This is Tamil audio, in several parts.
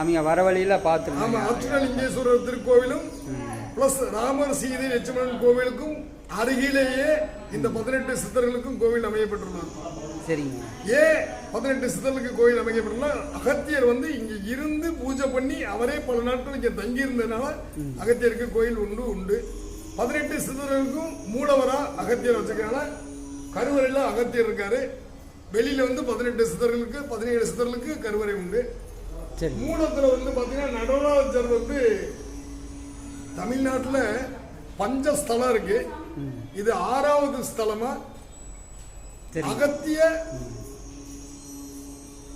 அவங்க வர வழியில் பார்த்துருந்தோம் அர்ச்சுனலிங்கேஸ்வரர் திருக்கோவிலும் பிளஸ் ராமர் சீதை லட்சுமணன் கோவிலுக்கும் அருகிலேயே இந்த பதினெட்டு சித்தர்களுக்கும் கோவில் அமையப்பட்டுள்ளது சரிங்க. ஏன் பதினெட்டு சித்தர்களுக்கு கோவில் அமைக்கப்பட்டுள்ள அகத்தியர் வந்து இங்க இருந்து பூஜை பண்ணி அவரே பல நாட்கள் இங்க தங்கி இருந்ததுனால அகத்தியருக்கு கோயில் உண்டு உண்டு. பதினெட்டு சித்தர்களுக்கும் மூலவரா அகத்தியர் வச்சிருக்கனால கருவறையில அகத்தியர் இருக்காரு. வெளியில வந்து பதினெட்டு சித்தர்களுக்கு பதினேழு சித்தர்களுக்கு கருவறை உண்டு. சரி. மூலத்துல வந்து பாத்தீங்கன்னா நடராஜர் வந்து தமிழ்நாட்டுல பஞ்ச ஸ்தலம் இருக்கு. இது ஆறாவது ஸ்தலமா? அகத்திய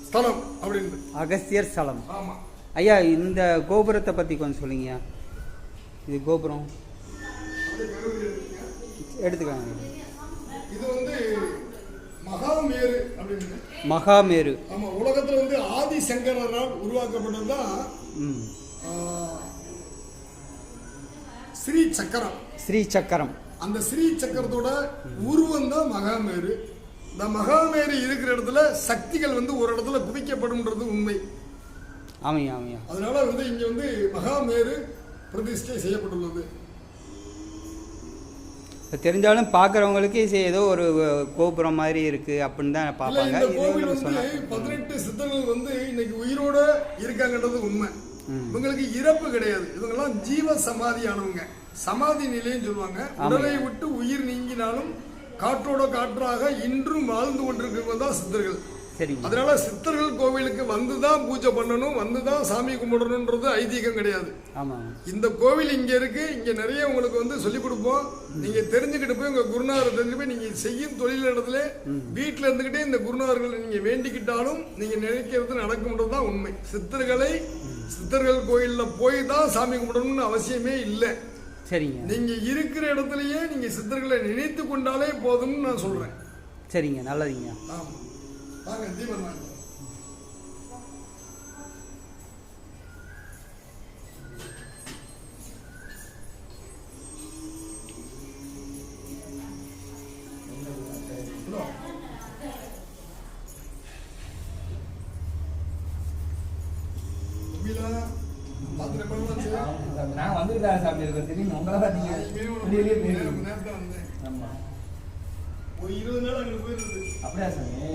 ஸ்தலம் அப்படின்னு. அகஸ்தியர் ஸ்தலம். ஆமா. ஐயா இந்த கோபுரத்தை பற்றி கொஞ்சம் சொல்லுங்கய்யா இது கோபுரம். எடுத்துக்காங்க இது வந்து மகாமேரு அப்படின்னு. மகாமேரு. ஆமா உலகத்துல வந்து ஆதி சங்கரரால் உருவாக்கப்பட்டதுதான் ஸ்ரீ சக்கரம் ஸ்ரீ சக்கரம் அந்த ஸ்ரீ சக்கரத்தோட உருவம் தான் மகாமேரு. இந்த மகாமேரு இருக்கிற இடத்துல சக்திகள் வந்து ஒரு இடத்துல குவிக்கப்படும்ன்றது உண்மை. ஆமையா ஆமையா அதனால வந்து இங்க வந்து மகாமேரு பிரதிஷ்டை செய்யப்பட்டுள்ளது. தெரிஞ்சாலும் பார்க்குறவங்களுக்கு ஏதோ ஒரு கோபுரம் மாதிரி இருக்குது அப்படின்னு தான் பார்ப்பாங்க. பதினெட்டு சித்தர்கள் வந்து இன்னைக்கு உயிரோட இருக்காங்கன்றது உண்மை. இவங்களுக்கு இறப்பு கிடையாது. இவங்கெல்லாம் ஜீவ சமாதியானவங்க. சமாதி நிலைன்னு சொல்லுவாங்க. உடலை விட்டு உயிர் நீங்கினாலும் காற்றோட காற்றாக இன்றும் வாழ்ந்து கொண்டிருக்கிறவங்க தான் சித்தர்கள். சரிங்க. அதனால சித்தர்கள் கோவிலுக்கு வந்து தான் பூஜை பண்ணணும் வந்து தான் சாமி கும்பிடணுன்றது ஐதீகம் கிடையாது. ஆமாம் இந்த கோவில் இங்க இருக்கு இங்க நிறைய உங்களுக்கு வந்து சொல்லிக் கொடுப்போம். நீங்க தெரிஞ்சுக்கிட்டு போய் உங்க குருநாதர் தெரிஞ்சு போய் நீங்க செய்யும் தொழில் இடத்துல வீட்டுல இருந்துகிட்டே இந்த குருநாதர்களை நீங்க வேண்டிக்கிட்டாலும் நீங்க நினைக்கிறது நடக்கும்ன்றது தான் உண்மை. சித்தர்களை சித்தர்கள் கோயில்ல போய் தான் சாமி கும்பிடணும்னு அவசியமே இல்லை. சரிங்க. நீங்க இருக்கிற இடத்துலயே நீங்க சித்தர்களை நினைத்து கொண்டாலே போதும்னு நான் சொல்றேன். சரிங்க நல்லதுங்க. ஆமா. வாங்க தீபம் வாங்க. நான் வந்துட்டு சாமி இருக்கேன் தெரியும் உங்களை தான் ஒரு இருபது நாள் அங்கே போயிருந்தது. அப்படியா சாமி?